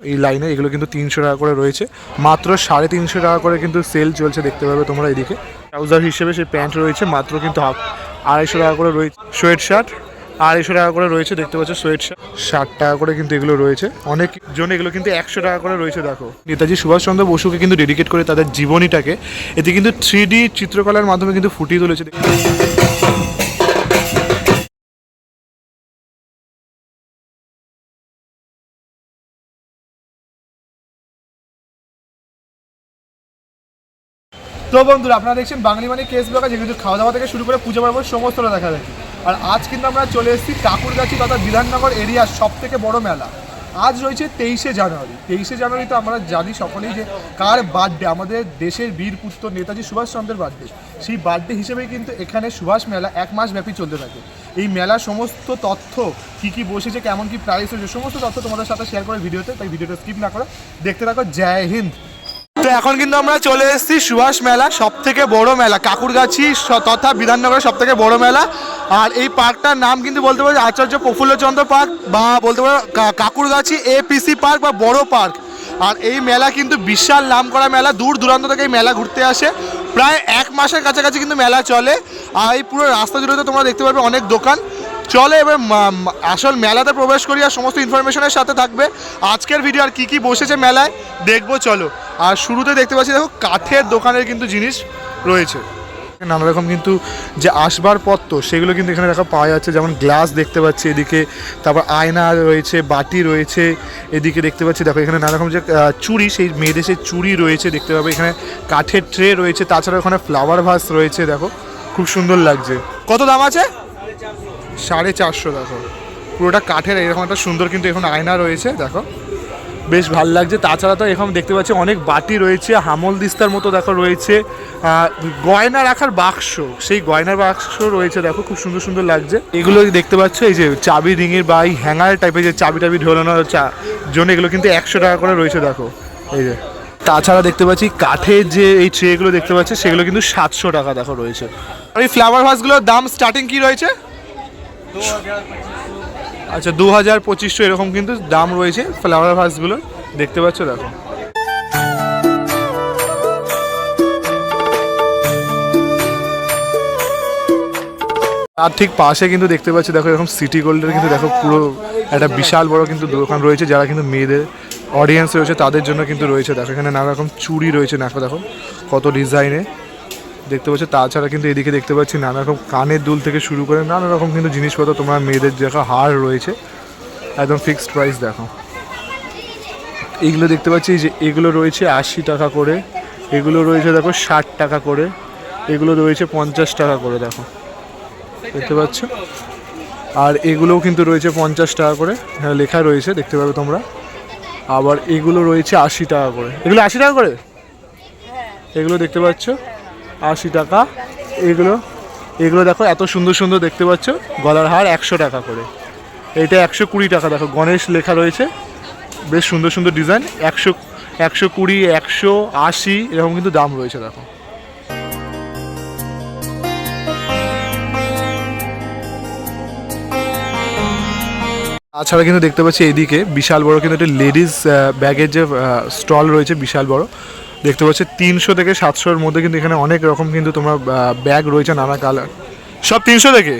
এই লাইনে এগুলো কিন্তু তিনশো টাকা করে রয়েছে। মাত্র সাড়ে তিনশো টাকা করে কিন্তু সেল চলছে, দেখতে পাবে তোমরা এদিকে। ট্রাউজার হিসেবে সেই প্যান্ট রয়েছে, মাত্র কিন্তু হাফ আড়াইশো টাকা করে রয়েছে। সোয়েট শার্ট আড়াইশো টাকা করে রয়েছে, দেখতে পাচ্ছ সোয়েট শার্ট ষাট টাকা করে কিন্তু এগুলো রয়েছে। অনেক জন এগুলো কিন্তু একশো টাকা করে রয়েছে, দেখো। নেতাজি সুভাষচন্দ্র বসুকে কিন্তু ডেডিকেট করে তাদের জীবনীটাকে। এতে কিন্তু থ্রি চিত্রকলার মাধ্যমে কিন্তু ফুটিয়ে তুলেছে তো বন্ধুরা, আপনারা দেখছেন বাঙালি মানে কেস ব্লগা যেহেতু খাওয়া দাওয়া থেকে শুরু করে পুজো পর্ব সমস্তটা দেখা যাচ্ছে। আর আজ কিন্তু আমরা চলে এসেছি ঠাকুরগাছি তথা বিধাননগর এরিয়ার সব থেকে বড় মেলা। আজ রয়েছে তেইশে জানুয়ারি। তেইশে জানুয়ারি তো আমরা জানি সকলেই যে কার বার্থডে আমাদের দেশের বীর পুত্র নেতাজি সুভাষচন্দ্রের বার্থডে সেই বার্থডে হিসেবেই কিন্তু এখানে সুভাষ মেলা এক মাস ব্যাপী চলতে থাকে। এই মেলার সমস্ত তথ্য কি কি বসেছে, কেমন কী প্রাইস হয়েছে, সমস্ত তথ্য তোমাদের সাথে শেয়ার করে ভিডিওতে তাই ভিডিওটা স্কিপ না করে দেখতে থাকো। জয় হিন্দ! তো এখন কিন্তু আমরা চলে এসেছি সুভাষ মেলা সব থেকে বড় মেলা, কাকুরগাছি তথা বিধাননগরের সব থেকে বড় মেলা। আর এই পার্কটার নাম কিন্তু বলতে পারো আচার্য প্রফুল্লচন্দ্র পার্ক বা বলতে পারো কাকুরগাছি এপিসি পার্ক বা বড় পার্ক। আর এই মেলা কিন্তু বিশাল নাম করা মেলা, দূর দূরান্ত থেকে এই মেলা ঘুরতে আসে। প্রায় এক মাসের কাছাকাছি কিন্তু মেলা চলে। আর এই পুরো রাস্তা জুড়ে তো তোমরা দেখতে পারবে অনেক দোকান। চলে এবার আসল মেলাতে প্রবেশ করি আর সমস্ত ইনফরমেশনের সাথে থাকবে। আজকের ভিডিও আর কী কী বসেছে মেলায়, দেখব, চলো। আর শুরুতে দেখতে পাচ্ছি, দেখো, কাঠের দোকানের কিন্তু জিনিস রয়েছে। নানা রকম কিন্তু যে আসবাবপত্র সেগুলো কিন্তু এখানে দেখা পাওয়া যাচ্ছে। যেমন গ্লাস দেখতে পাচ্ছি এদিকে, তারপর আয়না রয়েছে, বাটি রয়েছে, এদিকে দেখতে পাচ্ছি, দেখো, এখানে নানা রকম যে চুড়ি, সেই মেয়েদের সেই চুড়ি রয়েছে, দেখতে পাবে। এখানে কাঠের ট্রে রয়েছে তাছাড়া ওখানে ফ্লাওয়ার ভাস রয়েছে, দেখো, খুব সুন্দর লাগছে। কত দাম আছে? সাড়ে চারশো, দেখো। পুরোটা কাঠের, এরকম একটা সুন্দর কিন্তু এখন আয়না রয়েছে, দেখো। বেশ ভালো লাগছে। তাছাড়া তো এখন দেখতে পাচ্ছি অনেক বাটি রয়েছে, হামল দিস্তার মতো দেখো রয়েছে। গয়না রাখার বাক্স, সেই গয়নার বাক্স রয়েছে দেখো, খুব সুন্দর সুন্দর লাগছে। এগুলো দেখতে পাচ্ছ, এই যে চাবি রিঙের বা এই হ্যাঙ্গার টাইপের যে চাবি টাবি ঢোলানোর জন্য এগুলো কিন্তু একশো টাকা করে রয়েছে দেখো, এই যে। তাছাড়া দেখতে পাচ্ছি কাঠের যে এই ট্রেগুলো দেখতে পাচ্ছি, সেগুলো কিন্তু সাতশো টাকা দেখো রয়েছে। আর এই ফ্লাওয়ার ভাসগুলোর দাম স্টার্টিং কি রয়েছে? আচ্ছা দু হাজার পঁচিশশো এরকম কিন্তু দাম রয়েছে ফ্লাওয়ার ভাসগুলো দেখতে পাচ্ছ, দেখো। আর ঠিক পাশে কিন্তু দেখতে পাচ্ছি, দেখো, এরকম সিটি গোল্ডের কিন্তু দেখো পুরো একটা বিশাল বড় কিন্তু দোকান রয়েছে, যারা কিন্তু মেয়েদের অডিয়েন্স রয়েছে, তাদের জন্য কিন্তু রয়েছে। দেখো, এখানে নানা রকম চুড়ি রয়েছে, দেখো দেখো, কত ডিজাইনে দেখতে পাচ্ছ তাছাড়া কিন্তু এদিকে দেখতে পাচ্ছি নানা রকম কানের দুল থেকে শুরু করে নানা রকম কিন্তু জিনিসপত্র তোমার মেয়েদের দেখো হার রয়েছে একদম ফিক্সড প্রাইস দেখো। এগুলো দেখতে পাচ্ছি যে এগুলো রয়েছে আশি টাকা করে এগুলো রয়েছে দেখো ষাট টাকা করে এগুলো রয়েছে পঞ্চাশ টাকা করে দেখো। দেখতে পাচ্ছ? আর এগুলোও কিন্তু রয়েছে পঞ্চাশ টাকা করে হ্যাঁ লেখা রয়েছে দেখতে পাবে তোমরা। আবার এগুলো রয়েছে আশি টাকা করে। এগুলো আশি টাকা করে? এগুলো দেখতে পাচ্ছ? আশি টাকা। এগুলো এগুলো দেখো, এত সুন্দর সুন্দর দেখতে পাচ্ছ। গলার হার একশো টাকা করে। এটা একশো কুড়ি টাকা, দেখো, গণেশ লেখা রয়েছে। বেশ সুন্দর সুন্দর ডিজাইন। একশো একশো কুড়ি, একশো আশি, এরকম কিন্তু দাম রয়েছে, দেখো। তাছাড়া কিন্তু দেখতে পাচ্ছি এইদিকে বিশাল বড় কিন্তু একটা লেডিস ব্যাগের যে স্টল রয়েছে, বিশাল বড়। দেখতে পাচ্ছি, তিনশো থেকে সাতশোর মধ্যে কিন্তু এখানে অনেক রকম কিন্তু তোমার ব্যাগ রয়েছে নানা কালার সব তিনশো থেকে?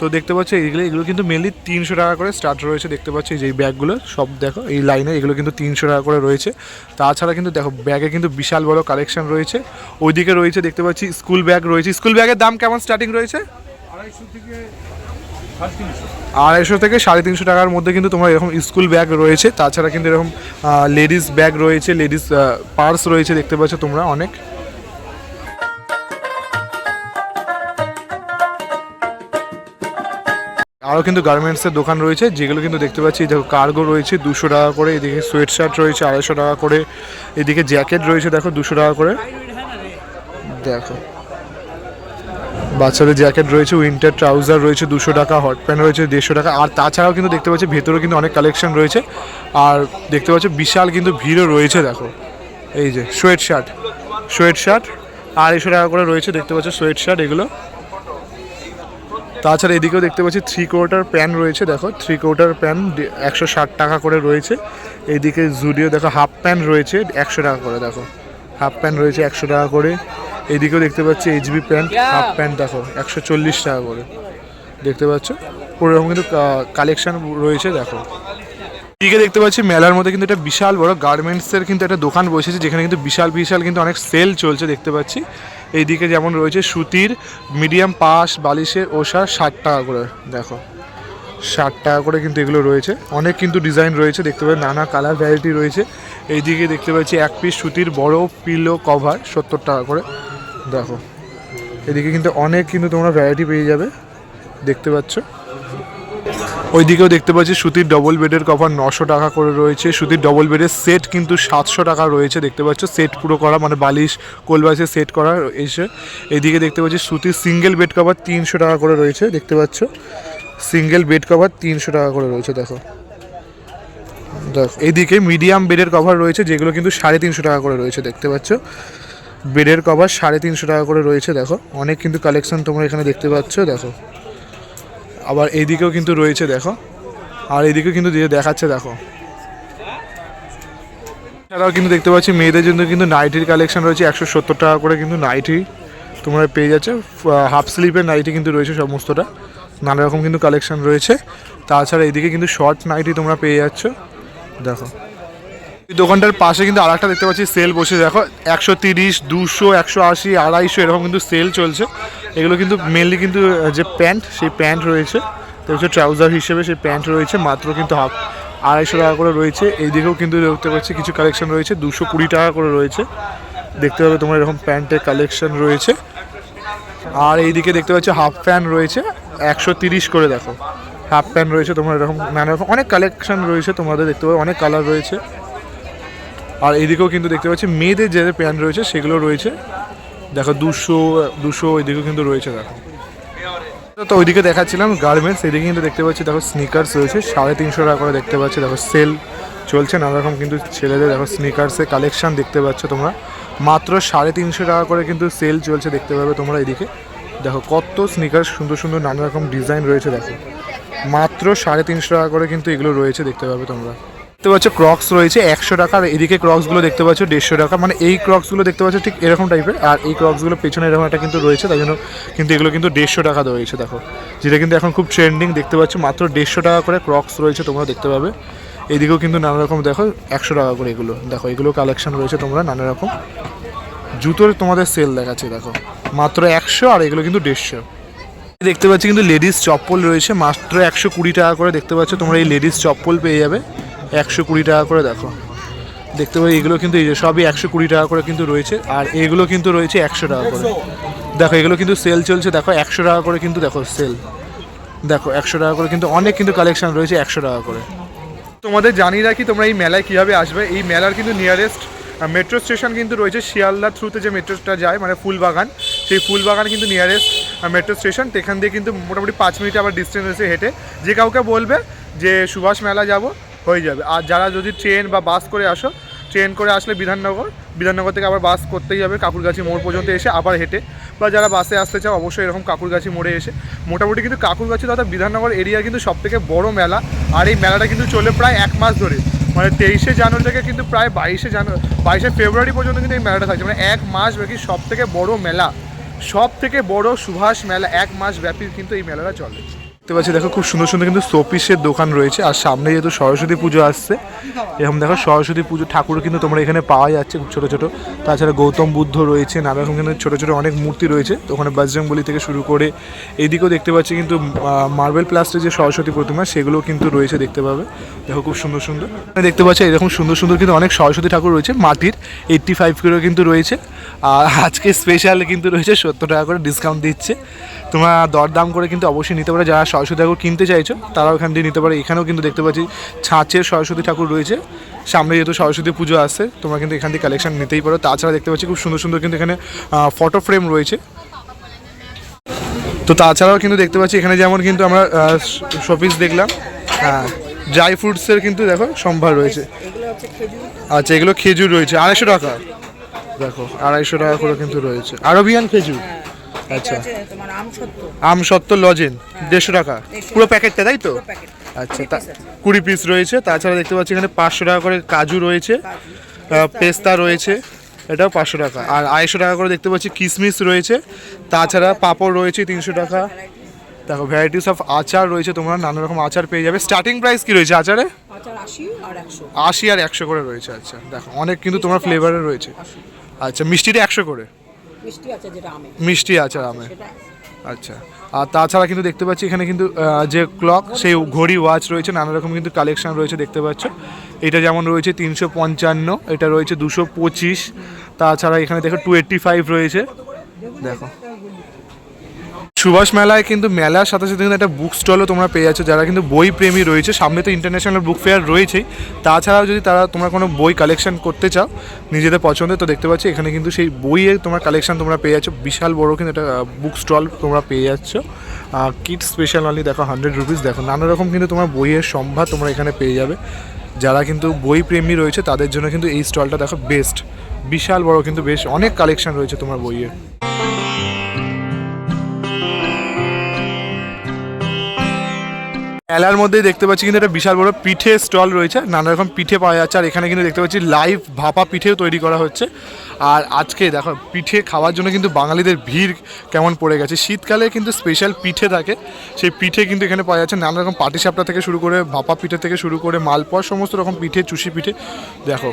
তো দেখতে পাচ্ছ, এগুলো এগুলো কিন্তু মেনলি তিনশো টাকা করে স্টার্ট রয়েছে। দেখতে পাচ্ছি যে ব্যাগগুলো সব দেখো, এই লাইনে এগুলো কিন্তু তিনশো টাকা করে রয়েছে। তাছাড়া কিন্তু দেখো ব্যাগে কিন্তু বিশাল বড় কালেকশন রয়েছে। ওইদিকে রয়েছে, দেখতে পাচ্ছি স্কুল ব্যাগ রয়েছে। স্কুল ব্যাগের দাম কেমন স্টার্টিং রয়েছে? আড়াইশো থেকে সাড়ে তিনশো। টাকার মধ্যে কিন্তু তোমার এরকম স্কুল ব্যাগ রয়েছে। তাছাড়া কিন্তু এরকম লেডিস ব্যাগ রয়েছে লেডিস পার্স রয়েছে দেখতে পাচ্ছ তোমরা অনেক। আরও কিন্তু গার্মেন্টসের দোকান রয়েছে যেগুলো কিন্তু দেখতে পাচ্ছি দেখো কার্গো রয়েছে দুশো টাকা করে এদিকে সোয়েট শার্ট রয়েছে আড়াইশো টাকা করে এদিকে জ্যাকেট রয়েছে দেখো দুশো টাকা করে। দেখো। বাচ্চাদের জ্যাকেট রয়েছে উইন্টার ট্রাউজার রয়েছে, দুশো টাকা হট প্যান্ট রয়েছে, দেড়শো টাকা। আর তাছাড়াও কিন্তু দেখতে পাচ্ছি ভেতরেও কিন্তু অনেক কালেকশন রয়েছে। আর দেখতে পাচ্ছি বিশাল কিন্তু ভিড়ও রয়েছে, দেখো। এই যে সোয়েট শার্ট সোয়েট শার্ট আড়াইশো টাকা করে রয়েছে, দেখতে পাচ্ছ সোয়েট শার্ট এগুলো। তাছাড়া এদিকেও দেখতে পাচ্ছি থ্রি কোয়ার্টার প্যান রয়েছে, দেখো থ্রি কোয়ার্টার প্যান একশো ষাট টাকা করে রয়েছে। এইদিকে জুডিও দেখো হাফ প্যান্ট রয়েছে, একশো টাকা করে, দেখো। হাফ প্যান্ট রয়েছে, একশো টাকা করে। এইদিকেও দেখতে পাচ্ছি এইচবি প্যান্ট হাফ প্যান্ট দেখো একশো চল্লিশ টাকা করে। দেখতে পাচ্ছ? পুরো এরকম কিন্তু কালেকশন রয়েছে দেখো। এদিকে দেখতে পাচ্ছি মেলার মধ্যে কিন্তু একটা বিশাল বড় গার্মেন্টসের কিন্তু একটা দোকান বসেছে যেখানে কিন্তু বিশাল বিশাল কিন্তু অনেক সেল চলছে দেখতে পাচ্ছি। এইদিকে যেমন রয়েছে সুতির মিডিয়াম পাশ বালিশের ওষা ষাট টাকা করে দেখো। ষাট টাকা করে কিন্তু এগুলো রয়েছে। অনেক কিন্তু ডিজাইন রয়েছে দেখতে পাচ্ছি নানা কালার ভ্যারাইটি রয়েছে। এইদিকে দেখতে পাচ্ছি এক পিস সুতির বড় পিলো কভার সত্তর টাকা করে। দেখো, এদিকে কিন্তু অনেক কিন্তু তোমরা ভ্যারাইটি পেয়ে যাবে, দেখতে পাচ্ছ। ওইদিকেও দেখতে পাচ্ছি সুতির ডবল বেডের কভার নশো টাকা করে রয়েছে। সুতির ডবল বেডের সেট কিন্তু সাতশো টাকা রয়েছে, দেখতে পাচ্ছ। সেট পুরো করা মানে বালিশ কোলবাসে সেট করা এসে। এইদিকে দেখতে পাচ্ছি সুতির সিঙ্গেল বেড কভার তিনশো টাকা করে রয়েছে, দেখতে পাচ্ছ। সিঙ্গেল বেড কভার তিনশো টাকা করে রয়েছে, দেখো। দেখো এইদিকে মিডিয়াম বেডের কভার রয়েছে, যেগুলো কিন্তু সাড়ে তিনশো টাকা করে রয়েছে, দেখতে পাচ্ছ। বেডের কভার সাড়ে তিনশো টাকা করে রয়েছে, দেখো। অনেক কিন্তু কালেকশন তোমরা এখানে দেখতে পাচ্ছ, দেখো। আবার এইদিকেও কিন্তু রয়েছে, দেখো। আর এদিকেও কিন্তু দিয়ে দেখাচ্ছে, দেখো। এছাড়াও কিন্তু দেখতে পাচ্ছি, মেয়েদের জন্য কিন্তু নাইটির কালেকশন রয়েছে, একশো সত্তর টাকা করে কিন্তু নাইটি তোমরা পেয়ে যাচ্ছে। হাফ স্লিপের নাইটি কিন্তু রয়েছে সমস্তটা, নানা রকম কিন্তু কালেকশন রয়েছে। তাছাড়া এদিকে কিন্তু শর্ট নাইটি তোমরা পেয়ে যাচ্ছ, দেখো। এই দোকানটার পাশে কিন্তু আর একটা দেখতে পাচ্ছি সেল বসে। দেখো, একশো তিরিশ, দুশো, একশো আশি, আড়াইশো, এরকম কিন্তু সেল চলছে। এগুলো কিন্তু মেনলি কিন্তু যে প্যান্ট সেই প্যান্ট রয়েছে। তো হচ্ছে ট্রাউজার হিসেবে সেই প্যান্ট রয়েছে, মাত্র কিন্তু হাফ আড়াইশো টাকা করে রয়েছে। এইদিকেও কিন্তু দেখতে পাচ্ছি, কিছু কালেকশন রয়েছে, দুশো কুড়ি টাকা করে রয়েছে। দেখতে পাবে তোমার এরকম প্যান্টের কালেকশন রয়েছে। আর এইদিকে দেখতে পাচ্ছি হাফ প্যান্ট রয়েছে, একশো তিরিশ করে দেখো। হাফ প্যান্ট রয়েছে, তোমার এরকম নানা রকম, অনেক কালেকশন রয়েছে তোমাদের দেখতে পাবে, অনেক কালার রয়েছে। আর এদিকেও কিন্তু দেখতে পাচ্ছি, মেয়েদের যে প্যান্ট রয়েছে সেগুলো রয়েছে। দেখো, দুশো দুশো এদিকেও কিন্তু রয়েছে, দেখো। তো ওইদিকে দেখাচ্ছিলাম গার্মেন্টস, এদিকে কিন্তু দেখতে পাচ্ছি, দেখো স্নিকার্স রয়েছে, সাড়ে তিনশো টাকা করে দেখতে পাচ্ছি, দেখো সেল চলছে, নানা রকম কিন্তু ছেলেদের, দেখো স্নিকার্সের কালেকশন দেখতে পাচ্ছ তোমরা। মাত্র সাড়ে তিনশো টাকা করে কিন্তু সেল চলছে, দেখতে পাবে তোমরা এদিকে। দেখো, কত স্নিকার্স সুন্দর সুন্দর, নানা রকম ডিজাইন রয়েছে, দেখো। মাত্র সাড়ে তিনশো টাকা করে কিন্তু এগুলো রয়েছে, দেখতে পাবে তোমরা। দেখতে পাচ্ছ ক্রক্স রয়েছে, একশো টাকা। আর এদিকে ক্রক্সগুলো দেখতে পাচ্ছ, দেড়শো টাকা। মানে এই ক্রক্সগুলো দেখতে পাচ্ছ ঠিক এরকম টাইপের আর এই ক্রক্সগুলো পেছনে এরকম একটা কিন্তু রয়েছে তাই জন্য কিন্তু এগুলো কিন্তু দেড়শো টাকা রয়েছে দেখো। যেটা কিন্তু এখন খুব ট্রেন্ডিং দেখতে পাচ্ছ, মাত্র দেড়শো টাকা করে ক্রক্স রয়েছে, তোমরা দেখতে পাবে। এদিকেও কিন্তু নানা রকম, দেখো, একশো টাকা করে এগুলো। দেখো, এগুলো কালেকশন রয়েছে তোমরা, নানা রকম। জুতোর তোমাদের সেল দেখাচ্ছে, দেখো। মাত্র একশো আর এগুলো কিন্তু দেড়শো। দেখতে পাচ্ছি কিন্তু লেডিস চপ্পল রয়েছে, মাত্র একশো কুড়ি টাকা করে দেখতে পাচ্ছ, তোমরা এই লেডিস চপ্পল পেয়ে যাবে। একশো কুড়ি টাকা করে দেখো। দেখতে পাই এগুলো কিন্তু এই যে সবই একশো কুড়ি টাকা করে কিন্তু রয়েছে, আর এগুলো কিন্তু রয়েছে একশো টাকা করে। দেখো, এগুলো কিন্তু সেল চলছে, দেখো, একশো টাকা করে কিন্তু দেখো সেল দেখো, একশো টাকা করে কিন্তু অনেক কিন্তু কালেকশন রয়েছে একশো টাকা করে। তোমাদের জানি রাখি তোমরা এই মেলায় কীভাবে আসবে। এই মেলার কিন্তু নিয়ারেস্ট মেট্রো স্টেশন কিন্তু রয়েছে শিয়ালদা থ্রুতে যে মেট্রোটা যায় মানে ফুলবাগান। সেই ফুলবাগান কিন্তু নিয়ারেস্ট মেট্রো স্টেশন এখান দিয়ে কিন্তু মোটামুটি পাঁচ মিনিট আবার ডিস্টেন্স এসে হেঁটে। যে কাউকে বলবে যে, সুভাষ মেলা যাব। হয়ে যাবে। আর যারা যদি ট্রেন বা বাস করে আসো ট্রেন করে আসলে বিধাননগর বিধাননগর থেকে আবার বাস করতেই হবে কাকুরগাছি মোড় পর্যন্ত এসে আবার হেঁটে। বা যারা বাসে আসতে চাও, অবশ্যই এরকম কাকুরগাছি মোড়ে এসে। মোটামুটি কিন্তু কাকুরগাছি তথা বিধাননগর এরিয়া কিন্তু সব থেকে বড় মেলা। আর এই মেলাটা কিন্তু চলে প্রায় এক মাস ধরে। মানে তেইশে জানুয়ারি থেকে কিন্তু প্রায় বাইশে জানুয়ারি বাইশে ফেব্রুয়ারি পর্যন্ত কিন্তু এই মেলাটা থাকছে। মানে এক মাস ব্যাপী সব থেকে বড় মেলা। সব থেকে বড় সুভাষ মেলা। এক মাস ব্যাপী কিন্তু এই মেলাটা চলে। দেখতে পাচ্ছি, দেখো খুব সুন্দর সুন্দর কিন্তু শোপিসের দোকান রয়েছে। আর সামনে যেহেতু সরস্বতী পুজো আসছে, এরকম দেখো সরস্বতী পুজো ঠাকুর কিন্তু তোমরা এখানে পাওয়া যাচ্ছে খুব ছোটো ছোটো। তাছাড়া গৌতম বুদ্ধ রয়েছে নানা রকম কিন্তু ছোটো ছোটো অনেক মূর্তি রয়েছে। ওখানে বজরংবলী থেকে শুরু করে এইদিকেও দেখতে পাচ্ছি কিন্তু মার্বেল প্লাস্টের যে সরস্বতী প্রতিমা সেগুলো কিন্তু রয়েছে দেখতে পাবে। দেখো খুব সুন্দর সুন্দর। দেখতে পাচ্ছি, এরকম সুন্দর সুন্দর কিন্তু অনেক সরস্বতী ঠাকুর রয়েছে, মাটির এইট্টি ফাইভ কিন্তু রয়েছে। আজকে স্পেশাল কিন্তু রয়েছে সত্তর টাকা করে ডিসকাউন্ট দিচ্ছে। তোমরা দরদাম করে কিন্তু অবশ্যই নিতে পারো। যারা সরস্বতী ঠাকুর কিনতে চাইছো তারাও এখান দিয়ে নিতে পারো। এখানেও কিন্তু দেখতে পাচ্ছি ছাঁচের সরস্বতী ঠাকুর রয়েছে। সামনে যেহেতু সরস্বতী পুজো আসছে তোমরা কিন্তু এখান থেকে কালেকশন নিতেই পারো। তাছাড়া দেখতে পাচ্ছি খুব সুন্দর সুন্দর কিন্তু এখানে ফটো ফ্রেম রয়েছে। তো তাছাড়াও কিন্তু দেখতে পাচ্ছি এখানে যেমন কিন্তু আমরা শোপিস দেখলাম। হ্যাঁ ড্রাই ফ্রুটসের কিন্তু দেখো সম্ভার রয়েছে। আচ্ছা এগুলো খেজুর রয়েছে। আড়াইশো টাকা। দেখো আড়াইশো টাকা করে কিন্তু রয়েছে। আরবিয়ান খেজুর? আচ্ছা। আম সত্য লজেন দেড়শো টাকা। পুরো প্যাকেটটা তাই তো? আচ্ছা তা কুড়ি পিস রয়েছে। তাছাড়া দেখতে পাচ্ছি এখানে পাঁচশো টাকা করে কাজু রয়েছে। পেস্তা রয়েছে। এটাও পাঁচশো টাকা। আর আড়াইশো টাকা করে দেখতে পাচ্ছি কিশমিশ রয়েছে। তাছাড়া পাঁপড় রয়েছে তিনশো টাকা। দেখো ভ্যারাইটিস অফ আচার রয়েছে। তোমরা নানা রকম আচার পেয়ে যাবে। স্টার্টিং প্রাইস কি রয়েছে আচারে? আশি আর একশো। করে রয়েছে আচ্ছা। দেখো অনেক কিন্তু তোমার ফ্লেভারের রয়েছে। আচ্ছা মিষ্টিটা একশো করে? মিষ্টি আছে যেটা আমে মিষ্টি আমে আচ্ছা আর তাছাড়া কিন্তু দেখতে পাচ্ছি এখানে কিন্তু যে ক্লক সেই ঘড়ি ওয়াচ রয়েছে নানা রকম কিন্তু কালেকশন রয়েছে দেখতে পাচ্ছ। এটা যেমন রয়েছে তিনশো পঞ্চান্ন এটা রয়েছে দুশো পঁচিশ তাছাড়া এখানে দেখো টু এইট্টি ফাইভ রয়েছে। দেখো। সুভাষ মেলায় কিন্তু মেলার সাথে সাথে কিন্তু একটা বুক স্টলও তোমরা পেয়ে যাচ্ছ, যারা কিন্তু বই প্রেমী রয়েছে। সামনে তো ইন্টারন্যাশনাল বুক ফেয়ার রয়েছেই। তাছাড়াও যদি তারা তোমরা কোনো বই কালেকশন করতে চাও, নিজেদের পছন্দের, তো দেখতে পাচ্ছ, এখানে কিন্তু সেই বইয়ের তোমার কালেকশন তোমরা পেয়ে যাচ্ছ। বিশাল বড় কিন্তু একটা বুক স্টল তোমরা পেয়ে যাচ্ছ। কিট স্পেশাল অনলি দেখো হান্ড্রেড রুপিস দেখো। নানা রকম কিন্তু তোমার বইয়ের সম্ভার তোমরা এখানে পেয়ে যাবে। যারা কিন্তু বই প্রেমী রয়েছে, তাদের জন্য কিন্তু এই স্টলটা দেখো বেস্ট বিশাল বড় কিন্তু বেশ, অনেক কালেকশন রয়েছে তোমার বইয়ের। মেলার মধ্যে দেখতে পাচ্ছি কিন্তু একটা বিশাল বড় পিঠে স্টল রয়েছে। নানা রকম পিঠে পাওয়া যাচ্ছে। আর এখানে কিন্তু দেখতে পাচ্ছি লাইভ ভাপা পিঠেও তৈরি করা হচ্ছে। আর আজকে দেখো, পিঠে খাওয়ার জন্য কিন্তু বাঙালিদের ভিড় কেমন পড়ে গেছে। শীতকালে কিন্তু স্পেশাল পিঠে থাকে। সেই পিঠে কিন্তু এখানে পাওয়া যাচ্ছে। নানা রকম পাটিসাপটা থেকে শুরু করে, ভাপা পিঠে থেকে শুরু করে, মালপোয়া, সমস্ত রকম পিঠে, চুষি পিঠে। দেখো,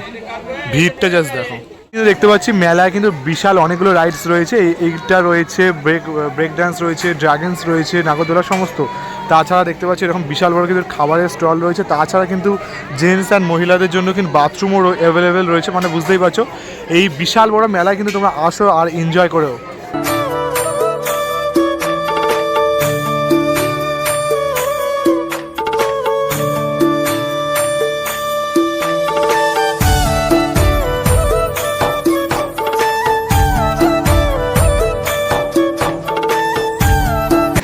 ভিড়টা জাস্ট দেখো। কিন্তু দেখতে পাচ্ছি মেলায় কিন্তু বিশাল অনেকগুলো রাইডস রয়েছে। এইটা রয়েছে ব্রেক ব্রেক ডান্স রয়েছে ড্রাগনস রয়েছে, নাগরদোলা সমস্ত। তাছাড়া দেখতে পাচ্ছি এরকম বিশাল বড় কিন্তু খাবারের স্টল রয়েছে। তাছাড়া কিন্তু জেন্টস অ্যান্ড মহিলাদের জন্য কিন্তু বাথরুমও অ্যাভেলেবেল রয়েছে। মানে বুঝতেই পারছ, এই বিশাল বড় মেলায় কিন্তু তোমরা আসো আর এনজয় করেও।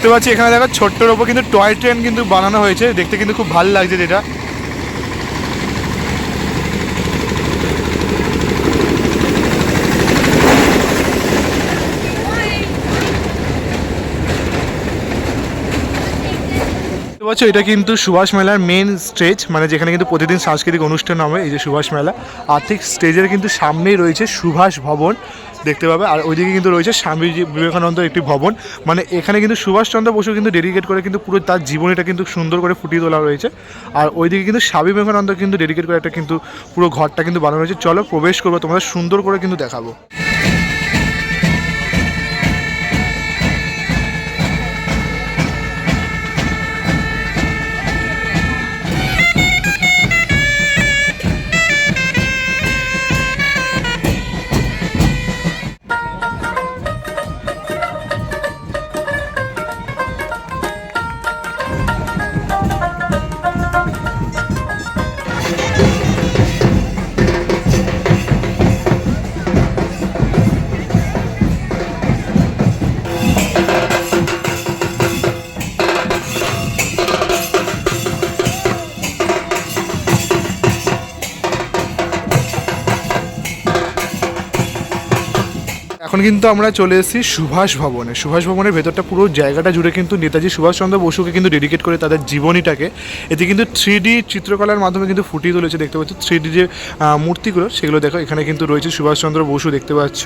দেখতে পাচ্ছি, এখানে দেখো ছোট্টর ওপর কিন্তু টয় ট্রেন কিন্তু বানানো হয়েছে। দেখতে কিন্তু খুব ভালো লাগছে যেটা। দেখতে পাচ্ছ, এটা কিন্তু সুভাষ মেলার মেন স্টেজ মানে যেখানে কিন্তু প্রতিদিন সাংস্কৃতিক অনুষ্ঠান হবে, এই যে সুভাষ মেলা। আর ঠিক স্টেজের কিন্তু সামনেই রয়েছে সুভাষ ভবন, দেখতে পাবে। আর ওইদিকে কিন্তু রয়েছে স্বামী বিবেকানন্দ একটি ভবন। মানে এখানে কিন্তু সুভাষচন্দ্র বসু কিন্তু ডেডিকেট করে কিন্তু পুরো তার জীবনীটা কিন্তু সুন্দর করে ফুটিয়ে তোলা রয়েছে। আর ওইদিকে কিন্তু স্বামী বিবেকানন্দ কিন্তু ডেডিকেট করে একটা কিন্তু পুরো ঘরটা কিন্তু বানানো হয়েছে চলো, প্রবেশ করব, তোমাদের সুন্দর করে কিন্তু দেখাবো। এখন কিন্তু আমরা চলে এসেছি সুভাষ ভবনে। সুভাষ ভবনের ভেতরটা পুরো জায়গাটা জুড়ে কিন্তু নেতাজি সুভাষচন্দ্র বসুকে কিন্তু ডেডিকেট করে তাদের জীবনীটাকে। এতে কিন্তু থ্রি চিত্রকলার মাধ্যমে কিন্তু ফুটিয়ে তুলেছে, দেখতে পাচ্ছ থ্রি যে মূর্তিগুলো, সেগুলো দেখো, এখানে কিন্তু রয়েছে সুভাষচন্দ্র বসু, দেখতে পাচ্ছ।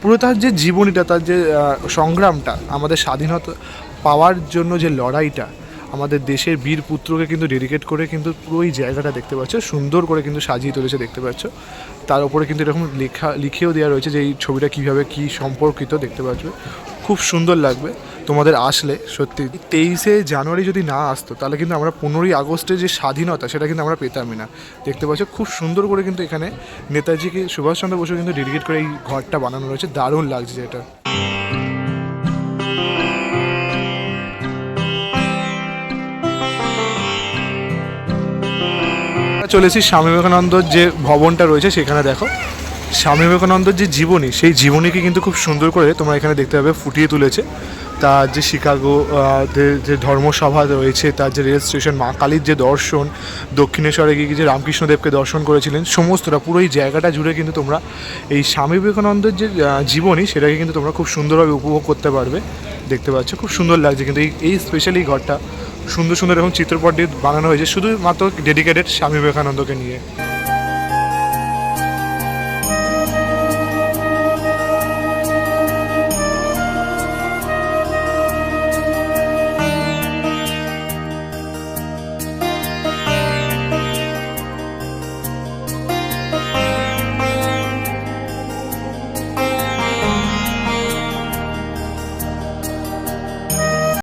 পুরো তার যে জীবনীটা, তার যে সংগ্রামটা, আমাদের স্বাধীনতা পাওয়ার জন্য যে লড়াইটা আমাদের দেশের বীর পুত্রকে কিন্তু ডেডিকেট করে কিন্তু পুরো এই জায়গাটা দেখতে পাচ্ছ। সুন্দর করে কিন্তু সাজিয়ে তুলেছে দেখতে পাচ্ছ। তার উপরে কিন্তু এরকম লেখা, লিখেও দেওয়া রয়েছে যে এই ছবিটা কীভাবে কী সম্পর্কিত দেখতে পাচ্ছ। খুব সুন্দর লাগবে। তোমাদের আসলে সত্যি তেইশে জানুয়ারি যদি না আসতো, তাহলে কিন্তু আমরা পনেরোই আগস্টে যে স্বাধীনতা, সেটা কিন্তু আমরা পেতামই না। দেখতে পাচ্ছ, খুব সুন্দর করে কিন্তু এখানে নেতাজিকে সুভাষচন্দ্র বসু কিন্তু ডেডিকেট করে এই ঘরটা বানানো রয়েছে। দারুণ লাগছে যেটা চলেছি স্বামী বিবেকানন্দর যে ভবনটা রয়েছে, সেখানে দেখো। স্বামী বিবেকানন্দর যে জীবনী, সেই জীবনীকে কিন্তু খুব সুন্দর করে তোমরা এখানে দেখতে পাবে, ফুটিয়ে তুলেছে। তার যে শিকাগো যে ধর্মসভা রয়েছে, তার যে রেল স্টেশন, মা কালীর যে দর্শন, দক্ষিণেশ্বরে গিয়ে যে রামকৃষ্ণদেবকে দর্শন করেছিলেন, সমস্তটা, পুরো এই জায়গাটা জুড়ে কিন্তু তোমরা এই স্বামী বিবেকানন্দের যে জীবনী, সেটাকে কিন্তু তোমরা খুব সুন্দরভাবে উপভোগ করতে পারবে। দেখতে পাচ্ছ, খুব সুন্দর লাগছে কিন্তু এই এই স্পেশালি ঘরটা সুন্দর সুন্দর এরকম চিত্রপট দিয়ে বানানো হয়েছে। শুধুমাত্র ডেডিকেটেড স্বামী বিবেকানন্দকে নিয়ে।